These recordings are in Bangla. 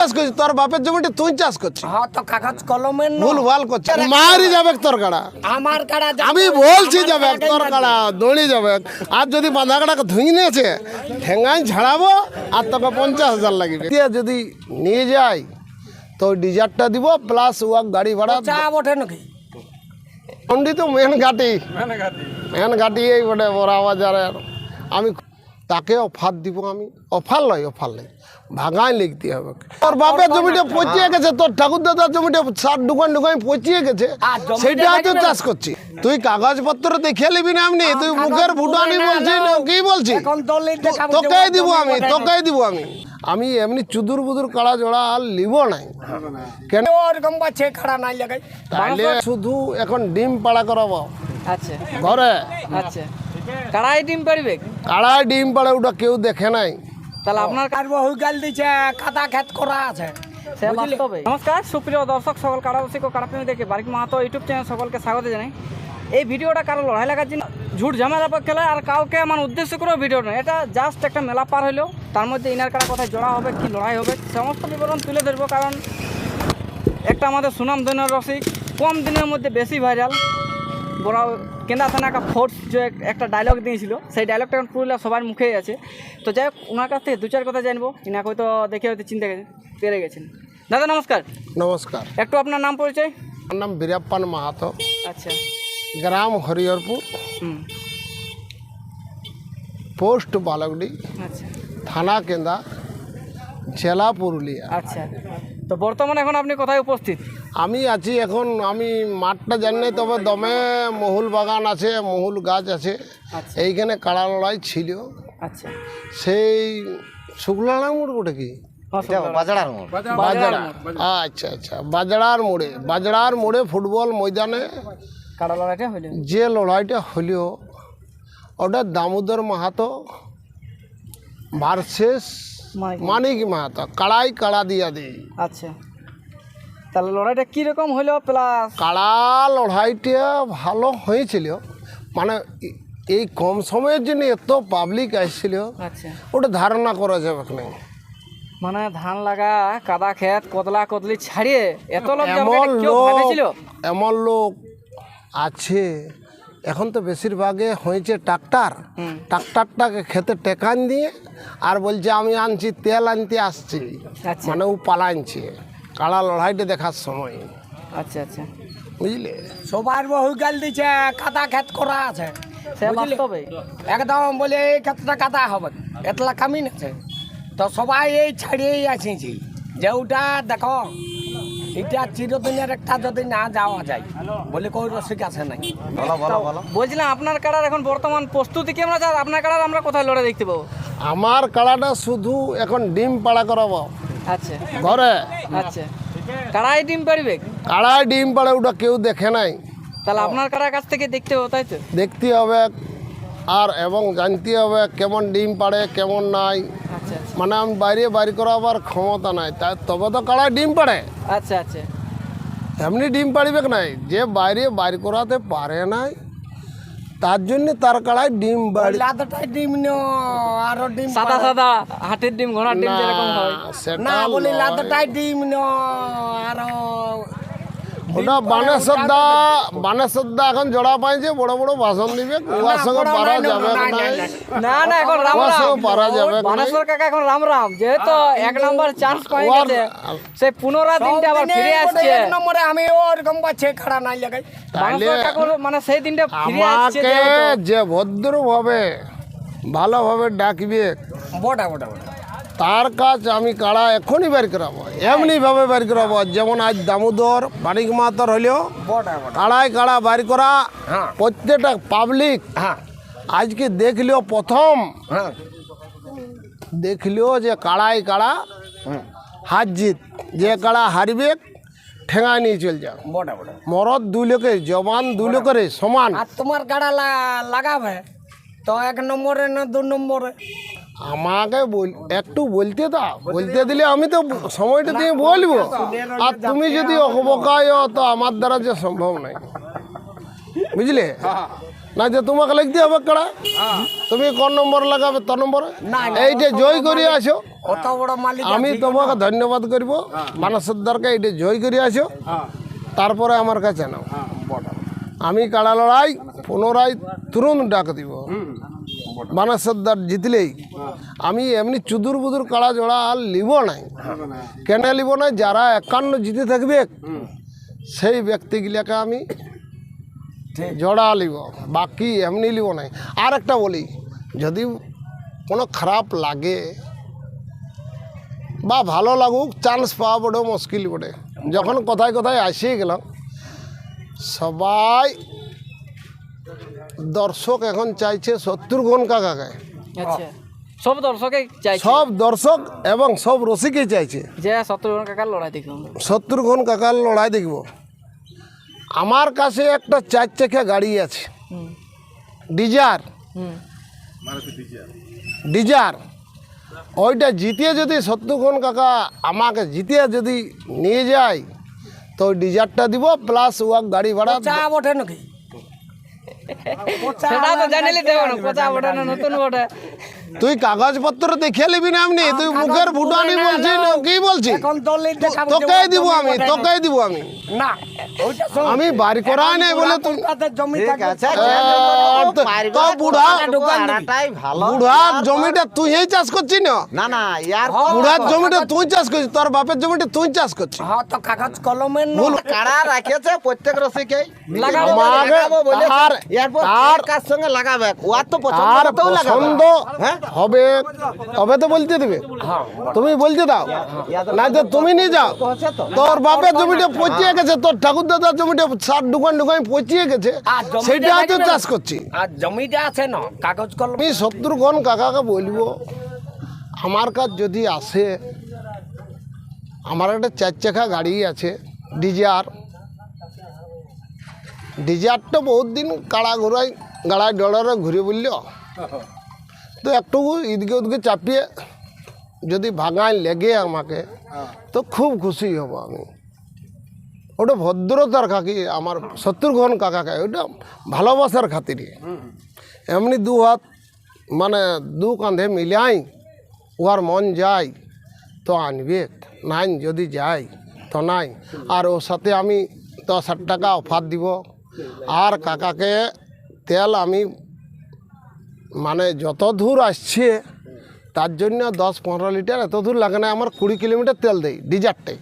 চাষ করছিস তোর বাপের জমিটা তুই চাষ করছিস। হ্যাঁ তো কাগজ কলমের ভুল ভালো করছিস। মারি যাবে তোর কাড়া আমার কাড়া আমি বলছি যাবে কাড়াকে তোর লাগবে। কাড়া দৌড়ি যাবে। আর যদি বাঁধা কাড়াকে ধুই নিয়েছে ঠেঙ্গাই ছাড়াবো আর তোকে পঞ্চাশ হাজার লাগবে। যদি নিয়ে যাই তো ডিজারটা দিব প্লাস ওয়াক গাড়ি ভাড়া। চা ওঠে নাকি? মেন ঘাটি মেন ঘাটি এই বটে বড়া বাজারের আমি তাকে অফার দিব আমি। অফার লয় অফার লয়। ভাগাই লিখতে হবে তোর বাপের জমিটা পচিয়ে গেছে তোর ঠাকুর দাদার জমিটা সার দোকান দোকান পচিয়ে গেছে সেটা তো চাষ করছি। তুই কাগজপত্র দেখিয়ে নিবি না এমনি? তুই মুখের ফুটানি বলছি না কি বলছি তোকেই দিব আমি তোকেই দিব আমি। আমি এমনি চুদুর বুদুর কাড়া জোড়া আর লিব নাই। কেন? ওরকম বাচ্চে খাড়া নাই লাগাই। তাহলে শুধু এখন ডিম পাড়া করাবো। আচ্ছা। ঘরে। আচ্ছা। কারাই ডিম পারিবে কাড়ায় ডিম পাড়ে ওটা কেউ দেখে নাই। তাহলে আপনার আর বহু গাল দিছে কাদা খেত করা আছে। নমস্কার সুপ্রিয় দর্শক সকল কারারসিক ও কারাপ্রেমীদেরকে বারিক মাহাতো ইউটিউব চ্যানেল সকলকে স্বাগত জানাই। এই ভিডিওটা কারও লড়াই লাগার জন্য ঝুট ঝামেলা পর খেলা আর কাউকে আমার উদ্দেশ্য করেও ভিডিও নয়। এটা জাস্ট একটা মেলা পার হলেও তার মধ্যে ইনার কারা কথায় জড়া হবে কি লড়াই হবে সমস্ত বিবরণ তুলে ধরবো কারণ একটা আমাদের সুনাম ধন্য রসিক কম দিনের মধ্যে বেশি ভাইরাল বড় কেন্দ্রা থানা একটা ফোর্স যে একটা ডায়লগ দিয়েছিল সেই ডায়লগটা এখন পুরুলিয়া সবার মুখেই আছে। তো যাই হোক ওনার কাছ থেকে দু চার কথা জানব ইনাকে হয়তো দেখে হয়তো চিন্তা পেরে গেছেন। দাদা নমস্কার। নমস্কার। একটু আপনার নাম পরিচয়? আমার নাম বীরাপ্পান মাহাতো। আচ্ছা। গ্রাম হরিহরপুর। পোস্ট বালকডি। আচ্ছা। থানা কেন্দা জেলা পুরুলিয়া। আচ্ছা। তো বর্তমানে এখন আপনি কোথায় উপস্থিত? আমি আছি এখন আমি মাঠটা জানি নাই তবে দমে মহুল বাগান আছে মহুল গাছ আছে। আচ্ছা। এইখানে কাড়া লড়াই ছিল। আচ্ছা। সেই শুক্লানা মোড় ওটা কি? বাজার বাজড়া আচ্ছা আচ্ছা বাজড়ার মোড়ে বাজড়ার মোড়ে ফুটবল ময়দানে কাড়া লড়াইটা হইল যে লড়াইটা হলো ওটা দামোদর মাহাতো ভার্সেস মানে মানিক মাহাতো কাড়াই কাড়া দিয়া দেই। আচ্ছা। তাহলে লড়াইটা কীরকম হইল প্লাস? কাড়া লড়াইটা ভালো হয়েছিল। মানে এই কম সময়ের জন্য এত পাবলিক আসছিল। আচ্ছা। ওটা ধারণা করা যাবে না মানে ধান লাগা কাদা ক্ষেত কদলা কদলি ছাড়িয়ে এত লোক এমন লোক এমন লোক আছে। এখন তো বেশিরভাগে হয়েছে ট্রাক্টার। ট্রাক্টারটাকে খেতে টেকান দিয়ে আর বলছে আমি আনছি তেল আনতে আসছি। আচ্ছা। মানে ও পালাইছে। কাড়া লড়াইটা দেখার সময়। আচ্ছা আচ্ছা। বুঝলে? সবার বহু গাল দিছে কাদা খেত করা আছে। সে বাস্তবে। একদম বলে এই ক্ষেতটা কাদা হবে। এতলা কামিন আছে। তো সবাই এই ছাড়িয়েই আসিছি। যে ওটা দেখো এটা চিরদিনের একটা যদি না যাওয়া যায় বলে কই রসিক আছে নাই? বলছিলাম আপনার কাড়ার এখন বর্তমান প্রস্তুতি কেমন আছে আর আপনার কাড়ার আমরা কোথায় লড়াই দেখতে পাবো? আমার কাড়াটা শুধু এখন ডিম পাড়া করাবো। আচ্ছা। ঘরে? আচ্ছা। কাড়াই ডিম পারিবে কাড়ায় ডিম পাড়ে ওটা কেউ দেখে নাই। তাহলে আপনার কাড়ার কাছ থেকে দেখতে হবে তাই তো? দেখতে হবে। আর এবং জানতে হবে কেমন ডিম পাড়ে কেমন নাই। আচ্ছা আচ্ছা। মানে আমি বাইরে বাড়ি করাবার ক্ষমতা নাই। তাই তবে তো কাড়ায় ডিম পাড়ে। আচ্ছা আচ্ছা। এমনি ডিম পাড়িবে নাই? যে বাইরে বাড়ি করাতে পারে নাই তার জন্য তার কড়ায় ডিম বাড়ি লাদাটাই ডিম নো আরও ডিম সাদা সাদা হাটের ডিম ঘোড়ার ডিম যেরকম হয়। না বলি লাদাটাই ডিম নো আরও ওটা বানেশ্বর দা বানেশ্বর দা এখন জোড়া পাইছে বড় বড় ভাষণ দিবে ওয়ার সঙ্গে পারা যাবে না, না, এখন রাম রাম। পারা যাবে বানেশ্বর কাকা এখন রাম রাম। যেহেতু এক নম্বর চান্স পাই গেছে। সেই পুনরা দিনটা আবার ফিরে আসছে। এক নম্বরে আমি ওরকম বাচ্চে খাড়া নাই লাগাই। বানেশ্বর মানে সেই দিনটা ফিরে আসছে। যে ভদ্রভাবে ভালোভাবে ডাকবে। বড়া বড়া বড়া। তার কাজ আমি কাড়া এখনই বের করাবো এমনি ভাবে বের করাবো। যেমন আজ দামোদর বাণিক মাতর হলেও বড়া বড়া কাড়ায় কাড়া বের করা হ্যাঁ। প্রত্যেকটা পাবলিক হ্যাঁ। আজকে দেখলেও প্রথম হ্যাঁ। দেখলেও যে কাড়ায় কাড়া হুম, হাত জিত যে কাড়া হারবে ঠেঙায় নিয়ে চল যাও। বড়া বড়া মরদ দুই লোকের জবান দুই লোকের সমান। আর তোমার কাড়া লাগাবে? তো এক নম্বরে না দু নম্বরে? আমাকে বল একটু বলতে দাও বলতে দিলে আমি তো সময়টা দিয়ে বলব। আর তুমি যদি অবকায় তো আমার দ্বারা যে সম্ভব নাই বুঝলে? না যে তোমাকে লিখতে হবে কাড়া? তুমি কোন নম্বর লাগাবে? তো নম্বরে? এইটা জয় করে আসো। আমি তোমাকে ধন্যবাদ করব। মানস সর্দারকে এটা জয় করে আসো। তারপরে আমার কাছে নাও। আমি কাড়া লড়াই পুনরায় তুরন্ত ডাক দিব। মানস সর্দার জিতলেই। আমি এমনি চুদুর বুদুর কাড়া জোড়া আর লিব নাই। কেন লিব না যারা একান্ন জিতে থাকবে সেই ব্যক্তিগুলাকে আমি জোড়া লিব বাকি এমনি লিব নাই। আর একটা বলি যদি কোনো খারাপ লাগে বা ভালো লাগুক চান্স পাওয়া বড় মুশকিল বটে। যখন কথায় কথায় আসিয়ে গেলাম সবাই দর্শক এখন চাইছে শত্রুঘ্ন কাকাকে। আচ্ছা। সব দর্শকে চাইছে। সব দর্শক এবং সব রসিকই চাইছে। যে শত্রুঘ্ন কাকার লড়াই দেখুন শত্রুঘ্ন কাকার লড়াই দেখব। আমার কাছে একটা চার চাকা গাড়ি আছে। ডিজার। ডিজার। ওইটা জিতিয়ে যদি শত্রুঘ্ন কাকা আমাকে জিতিয়ে যদি নিয়ে যায় তো ওই ডিজারটা দিব প্লাস ওয়াক গাড়ি ভাড়া চা বটে নাকি? সেটা তো জানিলে দেব না পচা নতুন বটে তুই কাগজপত্র দেখে নিবি না এমনি? তুই মুখের ফুটানি বলছি না কি বলছি এখন দলিল দেখাবো যে তোকে দিব আমি বটে তোকে দিব আমি। না আমি বাড়ি করাই নাই বলে তুই তাদের জমি থাকবে। তো- তো বুড়া আড়াটাই ভালো। বুড়ার জমিটা তুই এই চাষ করছিস না? না না ইয়ার বুড়ার জমিটা তুই চাষ করছিস তোর বাপের জমিটা তুই চাষ করছিস। হ্যাঁ তো কাগজ কলমে ন। কাড়া রাখেছে প্রত্যেক রসিকে। লাগাবো, লাগাবো বলে। তার- এরপর তার- কার সঙ্গে লাগাবে? তো পছন্দ আর লাগাবে। পছন্দ হ্যাঁ? হবে তবে তো বলতে দেবে। তুমি বলতে দাও। না তো তুমি নিয়ে যাও। তোর বাপের জমিটা পচিয়ে গেছে তোর ঠাকুর দাদার জমিটা সার দোকান দোকান পচিয়ে গেছে সেটা তো চাষ করছি। আর জমিটা আছে না কাগজ কলম। আমি শত্রুঘ্ন কাকাকে বলব আমার কাজ যদি আসে আমার একটা চার চাকা গাড়ি আছে ডিজার। ডিজারটা বহুত দিন কাড়া ঘোরাই গাড়ায় ডলারে ঘুরে বলল। তো একটু এদিকে ওদিকে চাপিয়ে যদি ভাঙায় লেগে আমাকে তো খুব খুশি হব আমি। ওটা ভদ্রতার কাকি আমার শত্রুঘ্ন কাকাকে ওটা ভালোবাসার খাতিরে। এমনি দু হাত মানে দু কাঁধে মিলাই ওর মন যায় তো আনবে নাই যদি যাই তো নাই। আর ওর সাথে আমি দশ হাজার টাকা অফার দিব। আর কাকাকে তেল আমি মানে যত দূর আসছে, তার জন্য দশ পনেরো লিটার এত দূর লাগে না, আমার কুড়ি কিলোমিটার তেল দেই ডিজারটাই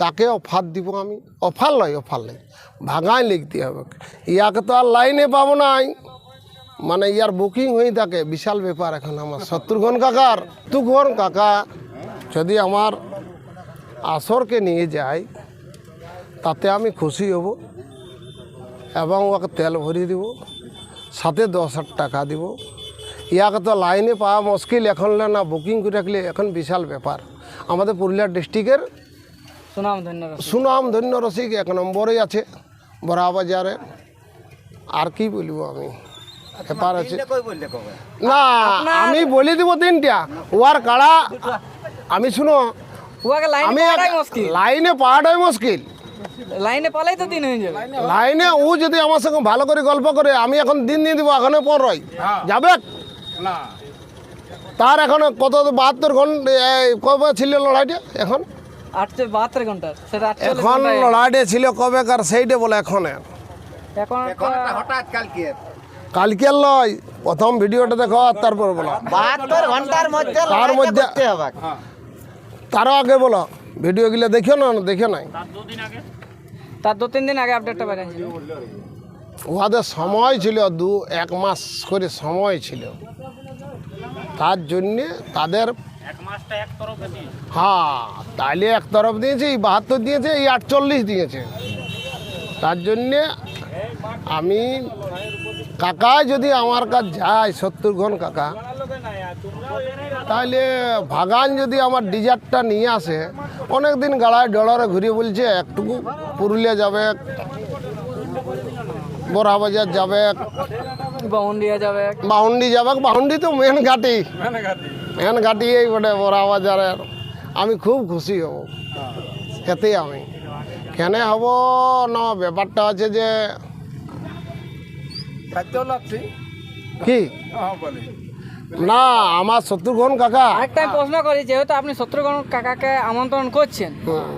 তাকে অফার দিব আমি। অফার লয় অফার লয় ভাঙায় লিখতে হবে। ইয়াকে তো আর লাইনে পাবো নাই। মানে ইয়ার বুকিং হয়ে থাকে। বিশাল ব্যাপার এখন আমার। শত্রুঘ্ন কাকার, শত্রুঘ্ন কাকা যদি আমার আসরকে নিয়ে যায়, তাতে আমি খুশি হব এবং ওকে তেল ভরিয়ে দিব। সাথে দশ হাজার টাকা দিব। ইয়াকে তো লাইনে পাওয়া মুশকিল এখন না বুকিং করে রাখলে এখন বিশাল ব্যাপার। আমাদের পুরুলিয়া ডিস্ট্রিক্টের সুনাম ধন্যবাদ সুনাম ধন্য রসিক এক নম্বরেই আছে বড়া বাজারে আর কি বলব আমি? ব্যাপার আছে। না আমি বলে দিব তিনটা। ওয়ার কাড়া আমি শুনো আমি লাইনে পাওয়াটাই মুশকিল। লাইনে পালাই তো দিন হয়ে যাবে। লাইনে ও যদি আমার সঙ্গে ভালো করে গল্প করে আমি এখন দিন দিয়ে দিব এখানে পর রই যাবে? তার এখন কত বাহাত্তর ঘণ্টা কবে ছিল লড়াইটা এখন? আটশো বাহাত্তর ঘণ্টা সেটা এখন। লড়াইটা ছিল কবে কার সেইটা বলে এখন। এখন এখন হঠাৎ কালকে কালকে লয় প্রথম ভিডিওটা দেখো তারপর বলো। বাহাত্তর ঘণ্টার মধ্যে তার মধ্যে- করতে তারও আগে বলো ভিডিওগুলো দেখো না দেখো নাই। তার দু তিন দিন আগে আপডেটটা বেরিয়েছিল উহাদের সময় ছিল দু এক মাস করে সময় ছিল। তার জন্যে তাদের হ্যাঁ তাহলে এক তরফ দিয়েছে এই বাহাত্তর দিয়েছে এই আটচল্লিশ দিয়েছে। তার জন্যে আমি কাকা যদি আমার কাছে যায় সত্তর ঘন কাকা তাহলে ভাগান যদি আমার ডিজারটা নিয়ে আসে অনেক দিন গাড়ায় ডলারে ঘুরিয়ে বলছে একটুকু পুরুলিয়া যাবে বড়া বাজার যাবে বাউন্ডিয়া যাবে। বাউন্ডি যাবে বাউন্ডি তো মেন ঘাটি। মেন ঘাটি। এই বটে বড়া বাজারের আমি খুব খুশি হব। এতে আমি। কেন হব? না ব্যাপারটা আছে যে কি? না আমার শত্রুঘ্ন কাকা। একটা প্রশ্ন করি যেহেতু আপনি শত্রুঘ্ন কাকাকে আমন্ত্রণ করছেন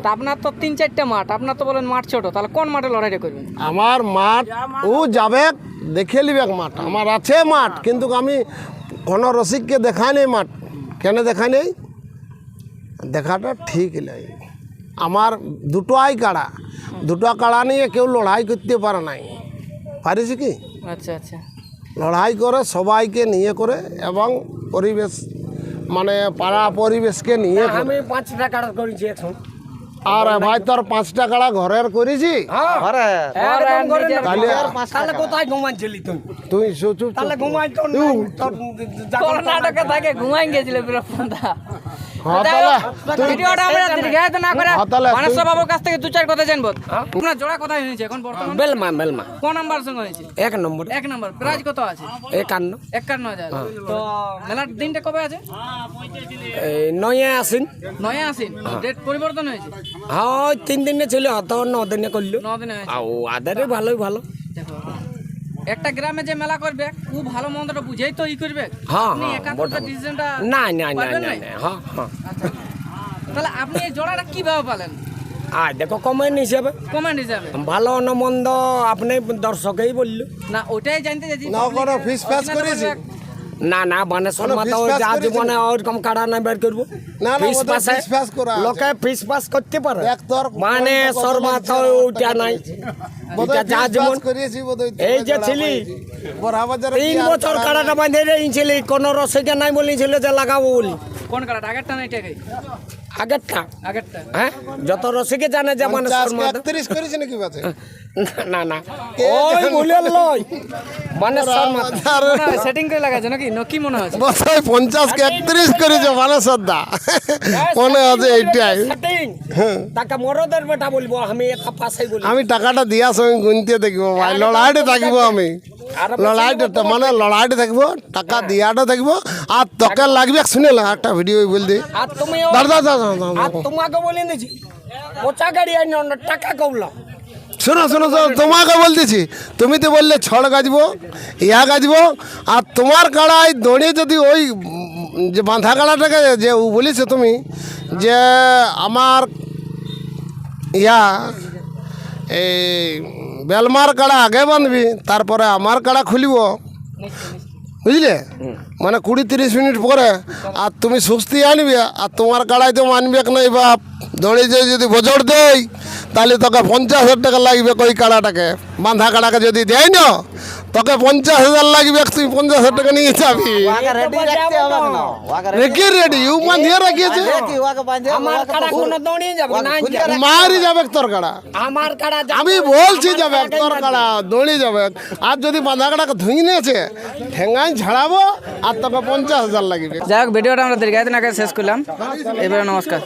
তা আপনার তো তিন চারটে মাঠ আপনার তো বলেন মাঠ ছোট তাহলে কোন মাঠে লড়াইটা করবেন? আমার মাঠ ও যাবে দেখে নিবে মাঠ। আমার আছে মাঠ কিন্তু আমি কোনো রসিককে দেখাই নেই মাঠ। কেন দেখাই নেই? দেখাটা ঠিক নাই। আমার দুটো আই কাড়া দুটো কাড়া নিয়ে কেউ লড়াই করতে পারে নাই। পারিস কি? আচ্ছা আচ্ছা। লড়াই করে সবাইকে নিয়ে করে এবং পরিবেশ মানে পাড়া পরিবেশকে নিয়ে করে। আমি পাঁচ টাকা করেছি এখন। আর ভাই তোর পাঁচ টাকা ঘরের করেছি? একদম করে তাহলে কোথায় ঘুমাইছিলি তুই? তুই চুপ চুপ তাহলে ঘুমাই তোর তোর কর্ণাটকে থাকে ঘুমাই গেছিল হ্যাঁ ভিডিওটা আমরা দীর্ঘায়িত না করে হ্যাঁ, তুই- মানস বাবুর কাছ থেকে দু চার কথা জানব। আপনার জোড়া কোথায় হয়েছে? এখন বর্তমানে বেলমা বেলমা। কোন নাম্বার সঙ্গে হয়েছে? এক নম্বর। এক নাম্বার। প্রাইজ কত আছে? একান্ন। একান্ন হাজার। তো মেলার দিনটা কবে আছে? নয়ে আসিন নয় আসিন ডেট পরিবর্তন হয়েছে? হ্যাঁ ওই তিন দিনে ছিল অত ন দিনে করল। ন দিনে হয়েছে। আদারে ভালোই ভালো। দেখো একটা গ্রামে যে মেলা করবে খুব ভালো মন্দটা বুঝেই তো ই করবে। হ্যাঁ, আপনি হ্যাঁ, না না না না হ্যাঁ হ্যাঁ। আচ্ছা তাহলে আপনি এই জোড়াটা কীভাবে পালেন? আর দেখো কমেন্ট হিসেবে। কমেন্ট হিসাবে। ভালো না মন্দ আপনি দর্শকেই বলল। না ওটাই জানতে চাইছি। না কোনো ফিস ফাস করেছি। না না বানেশ্বর কোনো মাতা ফিস যা জীবনে ওরকম কাড়া না বের করব। ফিস। লোকে ফিস পাস করতে পারে। তোর বানেশ্বর মাতা ওইটা নাই। এটা যা জীবন এই যে ছিলি, তিন বছর কাড়াটা বাঁধে রেছিলি কোন রসিকে নাই বলেছিল যে লাগাবো বলি। কোন কাড়াটা? আগেরটা নাই আগেরটা। আগেরটা। হ্যাঁ? যত রসিকে জানে যে করেছি নাকি বাতে না না। ওই ভুলের লয়। বানেশ্বর সেটিং করে লাগাচ্ছে নাকি? নকি মনে বছর পঞ্চাশ কে একত্রিশ করেছে মনে আছে এইটাই। Setting। তাকে মরদের বেটা বলব আমি এটা পাশাই বলি। আমি টাকাটা দিয়া সঙ্গে গুনতে দেখব ভাই লড়াইতে থাকব আমি। লড়াইটা মানে লড়াইতে থাকব টাকা দিয়াটা থাকব আর তোকে লাগবে শুনে না একটা ভিডিও বল দি। আর তুমি দাদা দাদা দাদা তোমাকে বলে দিয়েছি পচা গাড়ি আইন টাকা কমলাম শোনো শোনো শোনো তোমাকে বলতেছি তুমি তো বললে ছড় গাছবো ইয়া গাছবো আর তোমার কাড়ায় দড়ি যদি ওই যে বাঁধা কাড়াটাকে যে ও বলেছে তুমি যে আমার ইয়া এই বেলমার কাড়া আগে বাঁধবি, তারপরে আমার কাড়া খুলিব। বুঝলে? মানে কুড়ি তিরিশ মিনিট পরে, আর তুমি সুস্থি আনবে, আর তোমার কাড়াই তো মানবে না বাপ। দড়ি যদি বজর দেয় তাহলে তোকে পঞ্চাশ হাজার টাকা লাগবে ওই কাড়াটাকে? বাঁধা কাড়াকে যদি দেয় না তোকে পঞ্চাশ হাজার লাগবে তুই পঞ্চাশ হাজার টাকা নিয়ে যাবি। রেডি রেখে ইউ বাঁধিয়ে রাখিয়েছে। মারি যাবে তোর কাড়া। আমার কাড়া আমি বলছি যাবে তোর। কাড়া দৌড়ে যাবে। আর যদি বাঁধা কাড়াকে ধুই নিয়েছে ঠেঙ্গাই ঝাড়াবো আর তোকে পঞ্চাশ হাজার লাগবে। যাই হোক ভিডিওটা আমরা দীর্ঘায়িত না শেষ করলাম। এবারে নমস্কার।